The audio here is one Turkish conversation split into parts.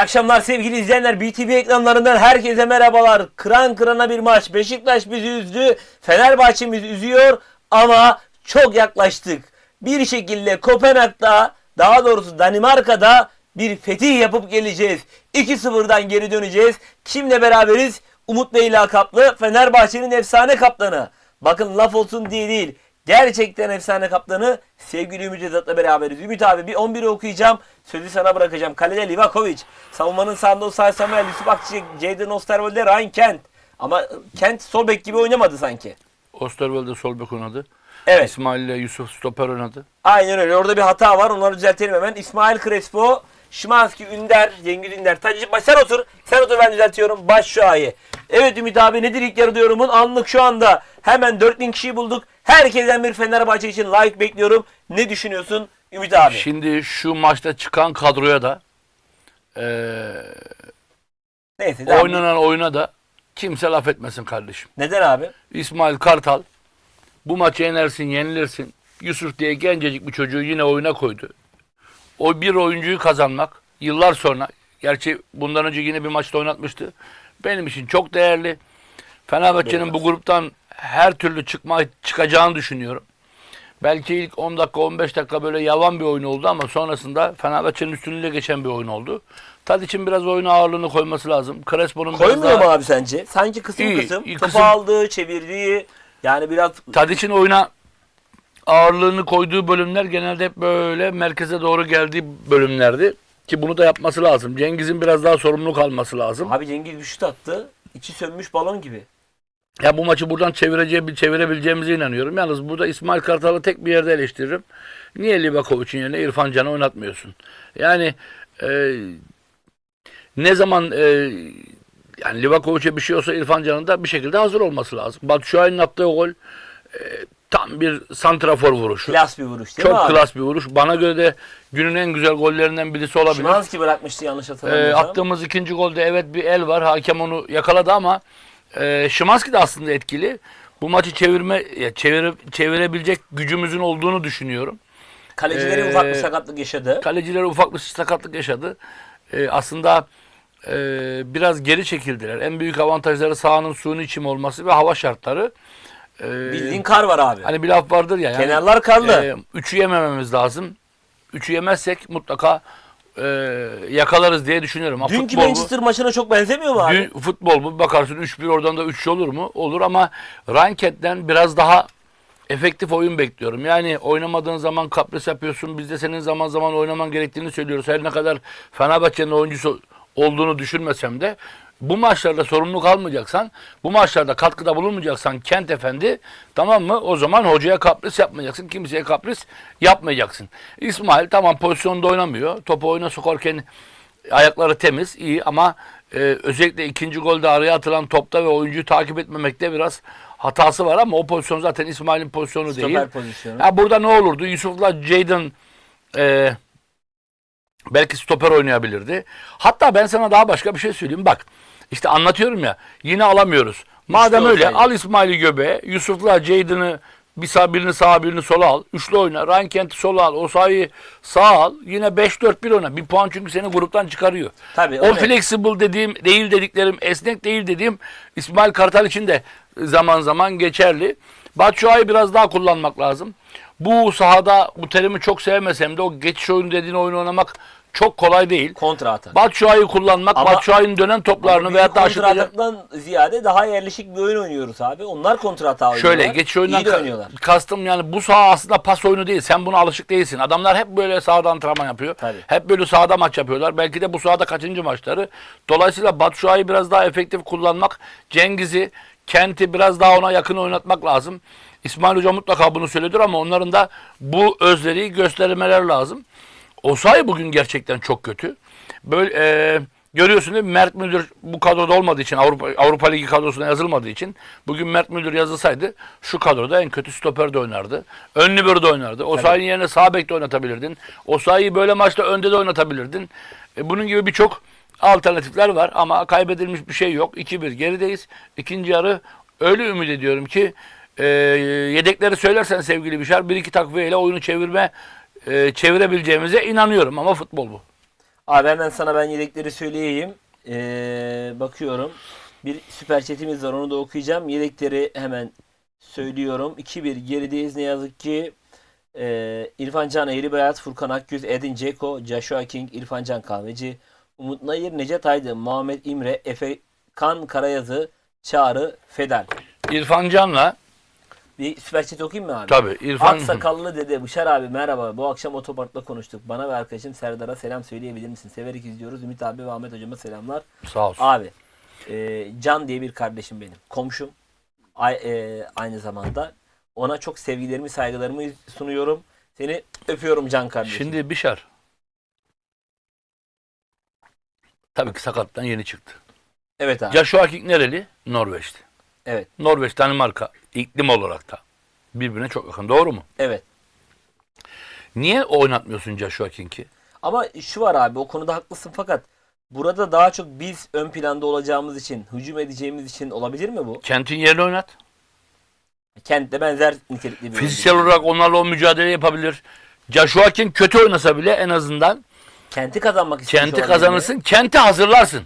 İyi akşamlar sevgili izleyenler. BTV ekranlarından herkese merhabalar. Kıran kırana bir maç. Beşiktaş bizi üzdü. Fenerbahçe'miz üzüyor ama çok yaklaştık. Bir şekilde Kopenhag'da daha doğrusu Danimarka'da bir fetih yapıp geleceğiz. 2-0'dan geri döneceğiz. Kimle beraberiz? Umut Bey lakaplı Fenerbahçe'nin efsane kaptanı. Bakın laf olsun diye değil. Gerçekten efsane kaptanı sevgili Ümit Ezat'la beraberiz. Ümit abi bir 11'i okuyacağım. Sözü sana bırakacağım. Kalede Livakovic. Savunmanın sağında Osay Samuel, Yusuf Akçı, Jadon Osterwolde, Ryan Kent. Ama Kent sol bek gibi oynamadı sanki. Osterwelde sol bek oynadı. Evet. İsmail ile Yusuf stoper oynadı. Aynen öyle. Orada bir hata var. Onları düzeltelim hemen. İsmail Crespo, Şimanski, Ünder, Cengiz Ünder. Baş- Sen otur. Sen otur ben düzeltiyorum. Baş şuayı. Evet Ümit abi nedir ilk yarı yorumun? Anlık şu anda hemen 4000 kişiyi bulduk. Herkesten bir Fenerbahçe için like bekliyorum. Ne düşünüyorsun Ümit abi? Şimdi şu maçta çıkan kadroya da eee Neyse. oynanan oyuna da kimse laf etmesin kardeşim. Neden abi? İsmail Kartal bu maçı yenersin yenilirsin. Yusuf diye gencecik bir çocuğu yine oyuna koydu. O bir oyuncuyu kazanmak yıllar sonra gerçi bundan önce yine bir maçta oynatmıştı. Benim için çok değerli. Fenerbahçe'nin bu gruptan her türlü çıkma çıkacağını düşünüyorum. Belki ilk 10 dakika 15 dakika böyle yavan bir oyun oldu ama sonrasında Fenerbahçe'nin üstünlüğüyle geçen bir oyun oldu. Tad için biraz oyun ağırlığını koyması lazım. Crespo'nun Koymuyor daha... mu abi sence? Sanki kısım İyi, kısım. iyi Topu kısım. aldığı, çevirdiği. Yani biraz Tadic'in oyuna ağırlığını koyduğu bölümler genelde hep böyle merkeze doğru geldiği bölümlerdi. Ki bunu da yapması lazım. Cengiz'in biraz daha sorumluluk alması lazım. abi Cengiz bir şut attı. İçi sönmüş balon gibi. Ya bu maçı buradan çevireceği, çevirebileceğimize inanıyorum. Yalnız burada İsmail Kartal'ı tek bir yerde eleştiririm. Niye Livakovic'in yerine İrfan Can'ı oynatmıyorsun? Yani e, ne zaman e, yani Livakovic'e bir şey olsa İrfan Can'ın da bir şekilde hazır olması lazım. Batu Şahin'in attığı gol e, tam bir santrafor vuruşu. Klas bir vuruş değil mi Çok abi? klas bir vuruş. Bana göre de günün en güzel gollerinden birisi olabilir. Şimanski bırakmıştı yanlış Ee, hatırlamıyorsam. attığımız ikinci golde evet bir el var. Hakem onu yakaladı ama e, Şimanski de aslında etkili. Bu maçı çevirme ya çevire, çevirebilecek gücümüzün olduğunu düşünüyorum. Kalecileri Ee, ufak bir sakatlık yaşadı. Kaleciler ufak bir sakatlık yaşadı. Ee, aslında e, biraz geri çekildiler. En büyük avantajları sahanın suyun içim olması ve hava şartları. Ee, Bildiğin kar var abi. Hani bir laf vardır ya. Yani, Kenarlar karlı. e, üçü yemememiz lazım. Üçü yemezsek mutlaka e, yakalarız diye düşünüyorum. Ama Dünkü futbol bu. Manchester maçına çok benzemiyor mu abi? Dün futbol bu. Bakarsın 3-1 oradan da 3 olur mu? Olur ama Ranket'ten biraz daha efektif oyun bekliyorum. Yani oynamadığın zaman kapris yapıyorsun. Biz de senin zaman zaman oynaman gerektiğini söylüyoruz. Her ne kadar Fenerbahçe'nin oyuncusu olduğunu düşünmesem de bu maçlarda sorumluluk almayacaksan, bu maçlarda katkıda bulunmayacaksan Kent Efendi tamam mı? O zaman hocaya kapris yapmayacaksın. Kimseye kapris yapmayacaksın. İsmail tamam pozisyonda oynamıyor. Topu oyuna sokarken ayakları temiz, iyi ama e, özellikle ikinci golde araya atılan topta ve oyuncuyu takip etmemekte biraz hatası var ama o pozisyon zaten İsmail'in pozisyonu Stoper değil. pozisyonu. Ya burada ne olurdu? Yusuf'la Jadon e, belki stoper oynayabilirdi. Hatta ben sana daha başka bir şey söyleyeyim. Bak işte anlatıyorum ya yine alamıyoruz. Madem öyle olsaydı. al İsmail'i göbeğe, Yusuf'la Jadon'ı bir sağ birini sağa birini sola al. Üçlü oyna. Ryan Kent'i sola al. Osayi'yi sağa al. Yine 5-4-1 oyna. Bir puan çünkü seni gruptan çıkarıyor. Tabii, o evet. flexible dediğim, değil dediklerim, esnek değil dediğim İsmail Kartal için de zaman zaman geçerli. Batshuayi biraz daha kullanmak lazım. Bu sahada bu terimi çok sevmesem de o geçiş oyunu dediğin oyunu oynamak çok kolay değil. Kontra atak. Batshuayi'yi kullanmak, Ama- Batshuayi'nin dönen toplarını veyahut da kontra aşırtacak. ataktan ziyade daha yerleşik bir oyun oynuyoruz abi. Onlar kontra oynuyorlar. Şöyle geçiş oyundan İyi de ka- oynuyorlar. kastım yani bu saha aslında pas oyunu değil. Sen buna alışık değilsin. Adamlar hep böyle sahada antrenman yapıyor. Tabii. Hep böyle sahada maç yapıyorlar. Belki de bu sahada kaçıncı maçları. Dolayısıyla Batshuayi biraz daha efektif kullanmak, Cengiz'i, Kent'i biraz daha ona yakın oynatmak lazım. İsmail Hoca mutlaka bunu söylüyor ama onların da bu özveriyi göstermeleri lazım. Osayi bugün gerçekten çok kötü. Böyle e, görüyorsun değil mi? Mert Müldür bu kadroda olmadığı için Avrupa Avrupa Ligi kadrosuna yazılmadığı için bugün Mert Müldür yazılsaydı şu kadroda en kötü stoper de oynardı. Ön libero de oynardı. Osayi'nin yerine sağ bek de oynatabilirdin. Osayi'yi böyle maçta önde de oynatabilirdin. E, bunun gibi birçok alternatifler var ama kaybedilmiş bir şey yok. 2-1 gerideyiz. İkinci yarı öyle ümit ediyorum ki e, yedekleri söylersen sevgili Bişar bir iki takviyeyle oyunu çevirme e, çevirebileceğimize inanıyorum ama futbol bu. Abi hemen sana ben yedekleri söyleyeyim. Ee, bakıyorum. Bir süper chatimiz var onu da okuyacağım. Yedekleri hemen söylüyorum. 2-1 gerideyiz ne yazık ki. Ee, İrfan Can Eğri Bayat, Furkan Akgüz, Edin Dzeko, Joshua King, İrfan Can Kahveci, Umut Nayır, Necet Aydın, Muhammed İmre, Efe Kan Karayazı, Çağrı, Fedel. İrfan Can'la Bir süper chat okuyayım mı abi? tabii İrfan Aksakallı dede Bışar abi merhaba. Bu akşam otoparkta konuştuk. Bana ve arkadaşım Serdar'a selam söyleyebilir misin? Severek izliyoruz. Ümit abi ve Ahmet hocama selamlar. sağ olsun. Abi e, Can diye bir kardeşim benim. Komşum. Ay, e, aynı zamanda. Ona çok sevgilerimi saygılarımı sunuyorum. Seni öpüyorum Can kardeşim. Şimdi Bişar. Tabii ki sakattan yeni çıktı. evet abi. Joshua King nereli? Norveç'ti. Evet. Norveç, Danimarka iklim olarak da birbirine çok yakın. Doğru mu? Evet. Niye oynatmıyorsun Joshua King'i? Ama şu var abi o konuda haklısın fakat burada daha çok biz ön planda olacağımız için, hücum edeceğimiz için olabilir mi bu? Kent'in yerine oynat. Kent'te benzer nitelikli bir Fiziksel oyuncu. olarak onlarla o mücadele yapabilir. Joshua King kötü oynasa bile en azından Kent'i kazanmak istemiş Kent'i kazanırsın. Kent'i hazırlarsın.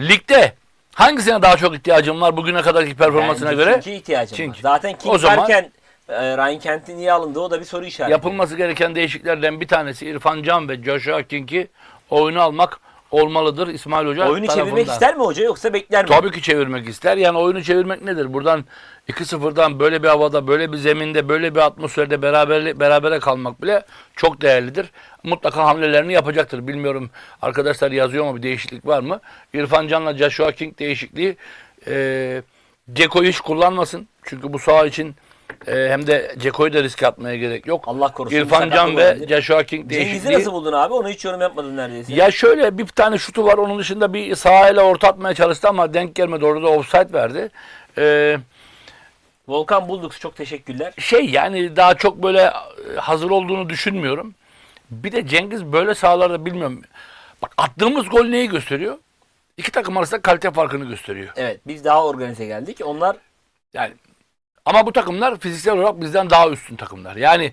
Ligde hangisine daha çok ihtiyacın var bugüne kadarki performansına Bence göre? King'e ihtiyacım King. var. Zaten King O zaman- varken e, Ryan Kent'in niye alındığı o da bir soru işareti. Yapılması gereken değişikliklerden bir tanesi İrfan Can ve Joshua King'i oyunu almak olmalıdır İsmail Hoca Oyunu çevirmek tarafından. ister mi hoca yoksa bekler mi? Tabii ki çevirmek ister. Yani oyunu çevirmek nedir? Buradan 2-0'dan böyle bir havada, böyle bir zeminde, böyle bir atmosferde beraber berabere kalmak bile çok değerlidir. Mutlaka hamlelerini yapacaktır. Bilmiyorum arkadaşlar yazıyor mu bir değişiklik var mı? İrfan Can'la Joshua King değişikliği e, Ceko'yu hiç kullanmasın. Çünkü bu saha için e, hem de Ceko'yu da riske atmaya gerek yok. Allah korusun. İrfan Can ve. Joshua King Cengiz'i değişikliği. nasıl buldun abi? Onu hiç yorum yapmadın neredeyse. Ya şöyle bir tane şutu var. Onun dışında bir sahayla orta atmaya çalıştı ama denk gelmedi. Orada offside verdi. Ee, Volkan Bulduk çok teşekkürler. şey yani daha çok böyle e, hazır olduğunu düşünmüyorum. Bir de Cengiz böyle sahalarda bilmiyorum. Bak attığımız gol neyi gösteriyor? İki takım arasında kalite farkını gösteriyor. Evet biz daha organize geldik. Onlar Yani ama bu takımlar fiziksel olarak bizden daha üstün takımlar. Yani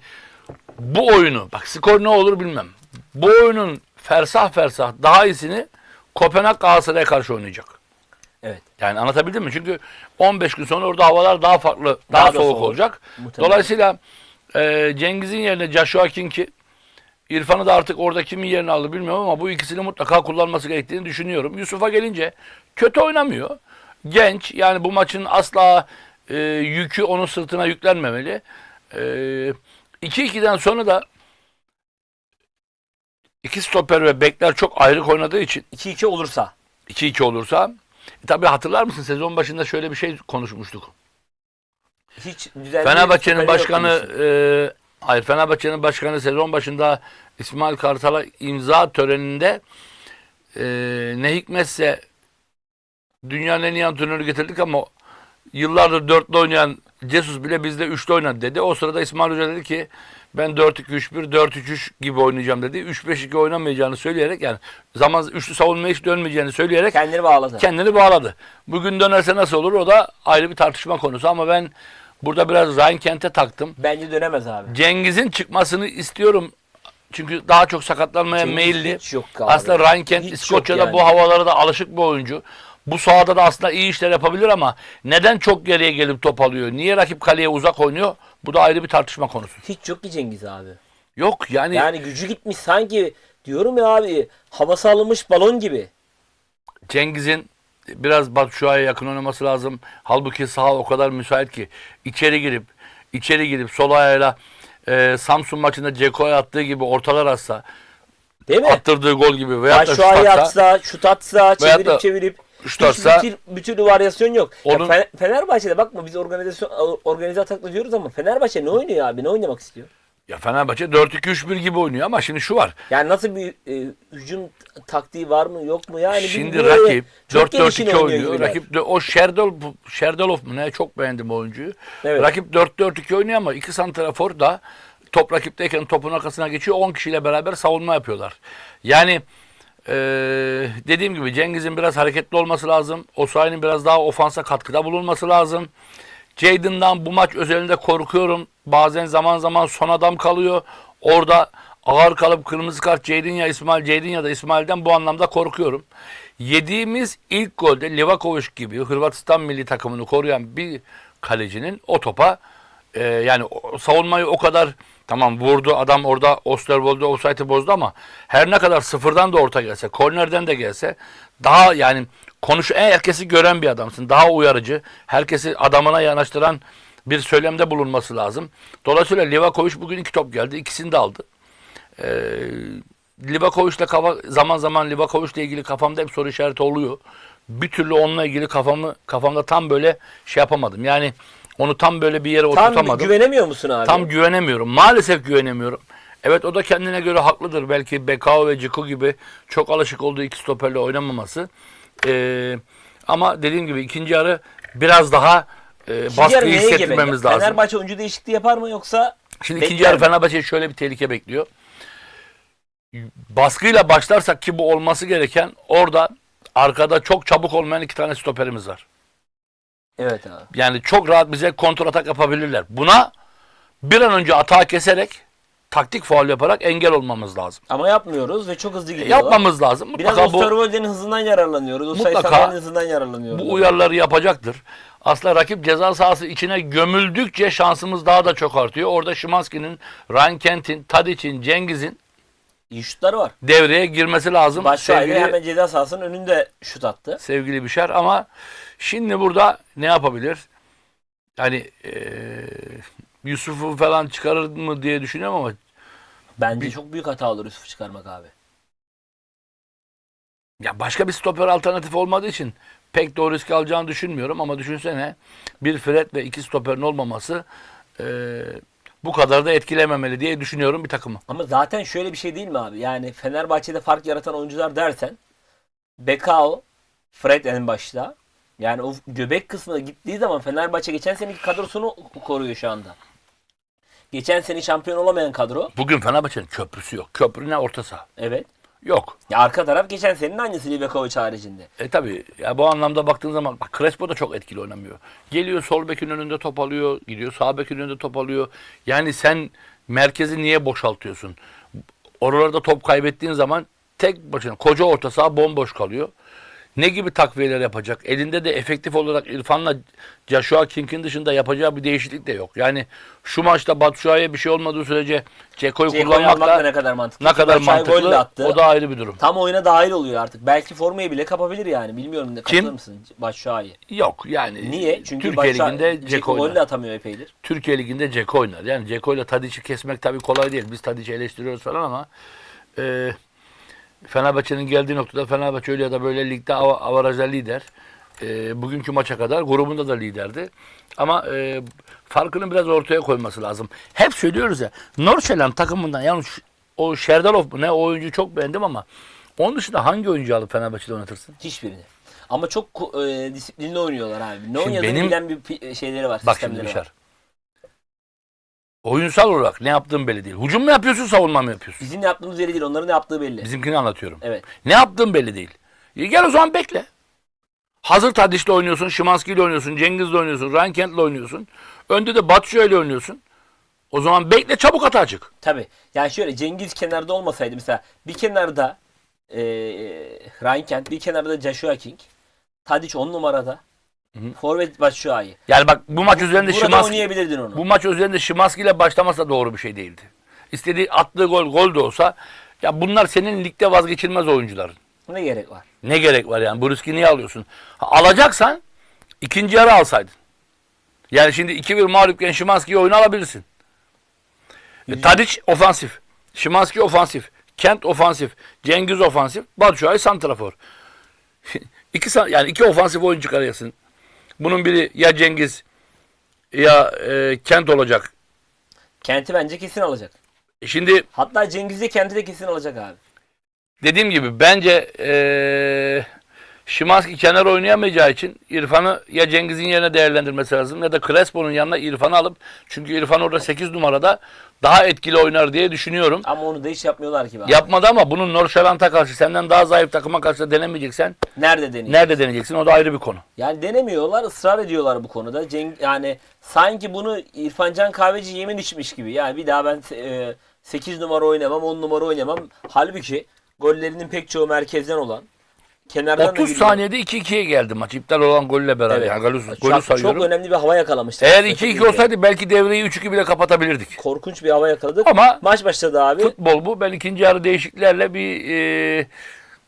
bu oyunu bak skor ne olur bilmem. Bu oyunun fersah fersah daha iyisini Kopenhag Galatasaray'a karşı oynayacak. evet. Yani anlatabildim mi? Çünkü 15 gün sonra orada havalar daha farklı, daha, Daha da soğuk, soğuk. olacak. Muhtemelen. Dolayısıyla e, Cengiz'in yerine Joshua King'i İrfan'ı da artık orada kimin yerine aldı bilmiyorum ama bu ikisini mutlaka kullanması gerektiğini düşünüyorum. Yusuf'a gelince kötü oynamıyor. Genç yani bu maçın asla e, yükü onun sırtına yüklenmemeli. E, 2-2'den sonra da iki stoper ve bekler çok ayrık oynadığı için 2-2 olursa. 2-2 olursa e, tabii hatırlar mısın sezon başında şöyle bir şey konuşmuştuk. Hiç Fenerbahçe'nin başkanı e, hayır Fenerbahçe'nin başkanı sezon başında İsmail Kartal'a imza töreninde e, ne hikmetse dünyanın en iyi antrenörü getirdik ama yıllardır dörtlü oynayan Jesus bile bizde üçlü oynadı dedi. O sırada İsmail Hoca dedi ki ben 4-2-3-1, 4-3-3 gibi oynayacağım dedi. 3-5-2 oynamayacağını söyleyerek yani zaman üçlü savunmaya hiç dönmeyeceğini söyleyerek kendini bağladı. kendini bağladı. Bugün dönerse nasıl olur o da ayrı bir tartışma konusu ama ben burada biraz Ryan Kent'e taktım. Bence dönemez abi. Cengiz'in çıkmasını istiyorum. Çünkü daha çok sakatlanmaya Cengiz meyilli. hiç yok abi. Aslında Ryan Kent Hiç İskoçya'da yani. bu havalara da alışık bir oyuncu. Bu sahada da aslında iyi işler yapabilir ama neden çok geriye gelip top alıyor? Niye rakip kaleye uzak oynuyor? Bu da ayrı bir tartışma konusu. Hiç yok ki Cengiz abi. Yok yani, Yani gücü gitmiş sanki diyorum ya abi havası alınmış balon gibi. Cengiz'in biraz Batshuayi'ye yakın oynaması lazım. Halbuki saha o kadar müsait ki içeri girip içeri girip sol ayağıyla e, Samsun maçında Ceko'ya attığı gibi ortalar atsa, Değil mi? attırdığı gol gibi veyahut da şu şut atsa, atsa, şut atsa, Veyahut çevirip da çevirip şut atsa- bir, bir türlü varyasyon yok. Ya Onun- Fe- Fenerbahçe'de bakma biz organizasyon organize ataklı diyoruz ama Fenerbahçe ne oynuyor abi? Ne oynamak istiyor? ya Fenerbahçe 4-2-3-1 gibi oynuyor ama şimdi şu var. Yani nasıl bir e, hücum taktiği var mı yok mu? Yani Şimdi bir- rakip çok gelişini 4-4-2 oynuyor. gibiler. Rakip de, o Şerdol Şerdolov mu ne çok beğendim oyuncuyu. Evet. Rakip 4-4-2 oynuyor ama iki santrafor da top rakipteyken topun arkasına geçiyor. 10 kişiyle beraber savunma yapıyorlar. Yani eee, dediğim gibi Cengiz'in biraz hareketli olması lazım. Osayi'nin biraz daha ofansa katkıda bulunması lazım. Jadon'dan bu maç özelinde korkuyorum. Bazen zaman zaman son adam kalıyor. Orada ağır kalıp kırmızı kart Ceydin ya İsmail, Ceydin ya da İsmail'den bu anlamda korkuyorum. Yediğimiz ilk golde Livakovic gibi Hırvatistan milli takımını koruyan bir kalecinin o topa e, yani savunmayı o kadar tamam vurdu adam orada Osterwold'u offside'ı bozdu ama her ne kadar sıfırdan da orta gelse, kornerden de gelse daha yani konuş herkesi gören bir adamsın. Daha uyarıcı, herkesi adamına yanaştıran bir söylemde bulunması lazım. Dolayısıyla Livakovic bugün iki top geldi. ikisini de aldı. Ee, Livakovic'le kafa, zaman zaman Livakovic'le ilgili kafamda hep soru işareti oluyor. Bir türlü onunla ilgili kafamı kafamda tam böyle şey yapamadım. Yani onu tam böyle bir yere Tam oturtamadım. güvenemiyor musun abi? Tam güvenemiyorum. Maalesef güvenemiyorum. Evet o da kendine göre haklıdır. Belki Bekao ve Ciku gibi çok alışık olduğu iki stoperle oynamaması. Ee, ama dediğim gibi ikinci yarı biraz daha e, baskıyı hissettirmemiz lazım. Fenerbahçe oyuncu değişikliği yapar mı yoksa Şimdi ikinci yarı mi? Fenerbahçe şöyle bir tehlike bekliyor. Baskıyla başlarsak ki bu olması gereken orada arkada çok çabuk olmayan iki tane stoperimiz var. Evet abi. Yani çok rahat bize kontratak yapabilirler. Buna bir an önce atağı keserek taktik faul yaparak engel olmamız lazım. Ama yapmıyoruz ve çok hızlı gidiyorlar. yapmamız lazım. Biraz Mutlaka bu, Osterwolde'nin hızından yararlanıyoruz. O Mutlaka hızından yararlanıyoruz. bu uyarıları yapacaktır. Aslında rakip ceza sahası içine gömüldükçe şansımız daha da çok artıyor. Orada Şimanski'nin, Ryan Kent'in, Tadic'in, Cengiz'in İyi şutları var. devreye girmesi lazım. Başşuaylı sevgili, hemen ceza sahasının önünde şut attı. sevgili Bişar ama şimdi burada ne yapabilir? Yani eee Yusuf'u falan çıkarır mı diye düşünüyorum ama Bence çok büyük hata olur Yusuf'u çıkarmak abi. ya başka bir stoper alternatifi olmadığı için pek doğru risk alacağını düşünmüyorum ama düşünsene bir Fred ve iki stoperin olmaması eee, bu kadar da etkilememeli diye düşünüyorum bir takımı. Ama zaten şöyle bir şey değil mi abi? Yani Fenerbahçe'de fark yaratan oyuncular dersen Bekao, Fred en başta. Yani o göbek kısmına gittiği zaman Fenerbahçe geçen seneki kadrosunu koruyor şu anda. Geçen sene şampiyon olamayan kadro. Bugün Fenerbahçe'nin köprüsü yok. Köprü ne orta saha? Evet. Yok. Ya arka taraf geçen senenin aynısı Livakovic haricinde. E tabi ya bu anlamda baktığın zaman bak Crespo da çok etkili oynamıyor. Geliyor sol bekin önünde top alıyor, gidiyor sağ bekin önünde top alıyor. Yani sen merkezi niye boşaltıyorsun? Oralarda top kaybettiğin zaman tek başına koca orta saha bomboş kalıyor. Ne gibi takviyeler yapacak? Elinde de efektif olarak İrfan'la Joshua King'in dışında yapacağı bir değişiklik de yok. Yani şu maçta Batshuayi'ye bir şey olmadığı sürece Ceko'yu kullanmak da da ne kadar mantıklı. ne kadar Batshuayi gol de mantıklı attı. o da ayrı bir durum. Tam oyuna dahil oluyor artık. Belki formayı bile kapabilir yani. Bilmiyorum ne Kim? katılır mısın Başşuay'ı? Yok yani. Niye? Çünkü Türkiye Başşuay- Ligi'nde Ceko gol de atamıyor epeydir. Türkiye Ligi'nde Ceko oynar. Yani Ceko ile Tadic'i kesmek tabii kolay değil. Biz Tadic'i eleştiriyoruz falan ama e, Fenerbahçe'nin geldiği noktada Fenerbahçe öyle ya da böyle ligde av, avarajda lider. E, bugünkü maça kadar grubunda da liderdi. Ama e, farkını biraz ortaya koyması lazım. Hep söylüyoruz ya Norşelen takımından yani o Şerdalov ne o oyuncuyu çok beğendim ama onun dışında hangi oyuncu alıp Fenerbahçe'de oynatırsın? Hiçbirini. Ama çok e, disiplinli oynuyorlar abi. Ne Şimdi oynadığını benim- bilen bir pi- şeyleri var. Bak şimdi Bişar. var. Oyunsal olarak ne yaptığın belli değil. Hücum mu yapıyorsun, savunma mı yapıyorsun? Bizim ne yaptığımız belli değil. Onların ne yaptığı belli. Bizimkini anlatıyorum. Evet. Ne yaptığın belli değil. E gel o zaman bekle. Hazır Tadiş'le oynuyorsun, Şimanski ile oynuyorsun, Cengiz'le oynuyorsun, Ryan Kent'le oynuyorsun. Önde de Batshuayi ile oynuyorsun. O zaman bekle çabuk hata çık. Tabii. Yani şöyle Cengiz kenarda olmasaydı mesela bir kenarda e, Ryan Kent, bir kenarda Joshua King. Tadic 10 numarada. Forvet Batshuayi. Yani bak bu maç üzerinde Burada Şimanski oynayabilirdin onu. bu maç üzerinde Şimanski ile başlamasa doğru bir şey değildi. İstediği attığı gol gol de olsa ya bunlar senin ligde vazgeçilmez oyuncuların. Ne gerek var? Ne gerek var yani? Bu riski niye alıyorsun? Ha, alacaksan ikinci yarı alsaydın. Yani şimdi 2-1 mağlupken Şimanski'yi oyuna alabilirsin. E, Tadic ofansif. Şimanski ofansif. Kent ofansif. Cengiz ofansif. Batshuayi santrafor. iki, san- yani iki ofansif oyuncu çıkarıyorsun. Bunun biri ya Cengiz ya e, Kent olacak. Kent'i bence kesin alacak. E, Şimdi Hatta Cengiz de Kent'i de kesin alacak abi. dediğim gibi bence eee Şimanski kenar oynayamayacağı için İrfan'ı ya Cengiz'in yerine değerlendirmesi lazım ya da Crespo'nun yanına İrfan'ı alıp çünkü İrfan orada 8 numarada daha etkili oynar diye düşünüyorum. Ama onu da hiç yapmıyorlar ki. Abi. Yapmadı ama bunun Norşelant'a karşı senden daha zayıf takıma karşı denemeyeceksen Nerede deniyor? nerede deneyeceksin o da ayrı bir konu. Yani denemiyorlar, ısrar ediyorlar bu konuda. Cenk, yani sanki bunu İrfancan Kahveci yemin içmiş gibi. Yani bir daha ben e, 8 numara oynamam, 10 numara oynamam. Halbuki gollerinin pek çoğu merkezden olan kenardan da 30 giriyor. saniyede 2-2'ye geldi maç. İptal olan golle beraber. Evet. Yani golü, çok, golü sayıyorum. çok önemli bir hava yakalamıştık. Eğer aslında. 2-2 Çok olsaydı belki devreyi 3-2 bile kapatabilirdik. korkunç bir hava yakaladık. Ama Maç başladı abi. futbol bu. Ben ikinci yarı değişikliklerle bir e,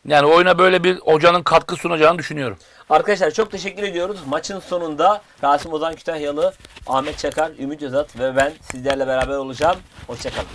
yani oyuna böyle bir hocanın katkı sunacağını düşünüyorum. Arkadaşlar çok teşekkür ediyoruz. Maçın sonunda Rasim Ozan Kütahyalı, Ahmet Çakar, Ümit Özat ve ben sizlerle beraber olacağım. Hoşçakalın.